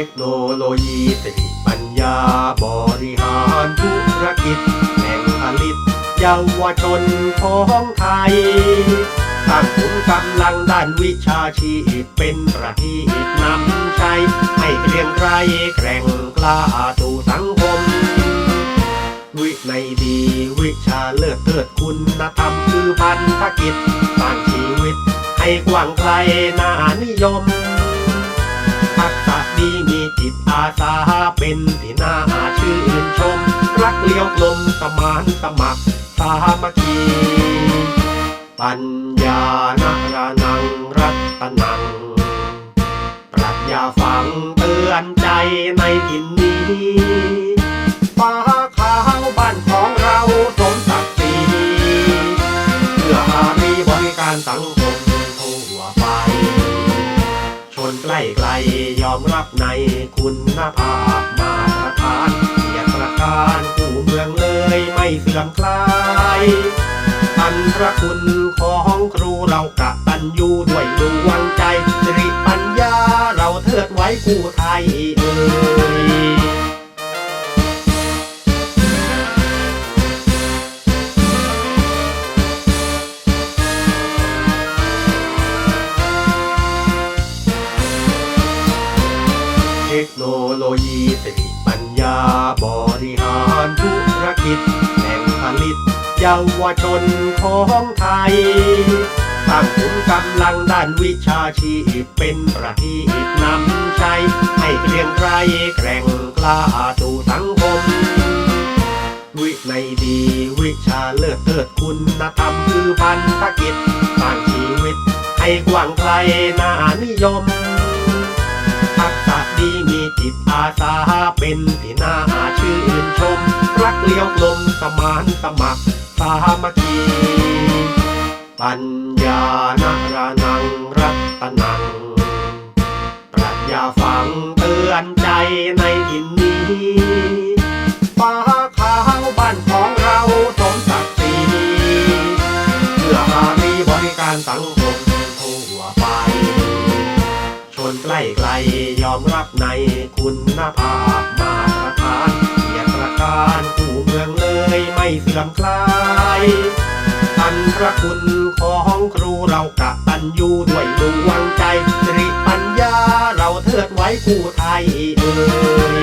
เทคโนโลยีสติปัญญาบริหารธุรกิจแห่งผลิตเยาวชนของไทยสร้างขุมกำลังด้านวิชาชีพเป็นประทีปนำชัยให้เกรียงไกรแกร่งกล้าสู่สังคม วิในดีวิชาเลิศเทิดคุณธรรมคือพันธกิจสร้างชีวิตให้กว้างไกลน่านิยม สาเป็นที่น่าชื่นชม รักเลี้ยวกลมสมานสมัครสามัคคี ปัญญานารานังรัตนัง ปรัชญาฝังเตือนใจในทินนี้ฟ้าขาวบ้านของเราสมศักดิ์ศรีเพื่ออารีบริการสังค ไกลยอมรับในคุณภาพมาตรฐานเกียรติประการผู้เมืองเลยไม่เสื่อมคลายอันพระคุณของครูเรากะตันยูด้วยดวงใจสิริปัญญาเราเทิดไว้กู เทคโนโลยีสติปัญญาบริหารธุรกิจ แหล่งผลิตเยาวชนของไทยสร้างขุนกำลังด้านวิชาชีพเป็นประทีปนำใช้ให้เกรียงไกรแกร่งกล้าสู่สังคม วิในยดีวิชาเลิศเทิดคุณธรรมคือพันธกิจสร้างชีวิตให้กว้างไกลน่านิยม อาสาเป็นที่น่าชื่นชม รักเลี้ยวกลมสมานสมัครสามัคคี ปัญญานารานังรัตนัง ปรัชญาฝังเตือนใจในทินนี้ฟ้าขาวบ้านของเราสมศักดิ์ศรีเพื่ออารีบริการสังคมทั่วไป คนใกล้ไกลยอมรับในคุณภาพมาตรฐานเกียรติการผู้เมืองเลยไม่เสื่อมคลายอันพระคุณของครูเรากะตันยูด้วยดวงใจสิริปัญญาเราเทิดไว้คู่ไทยเอ่ย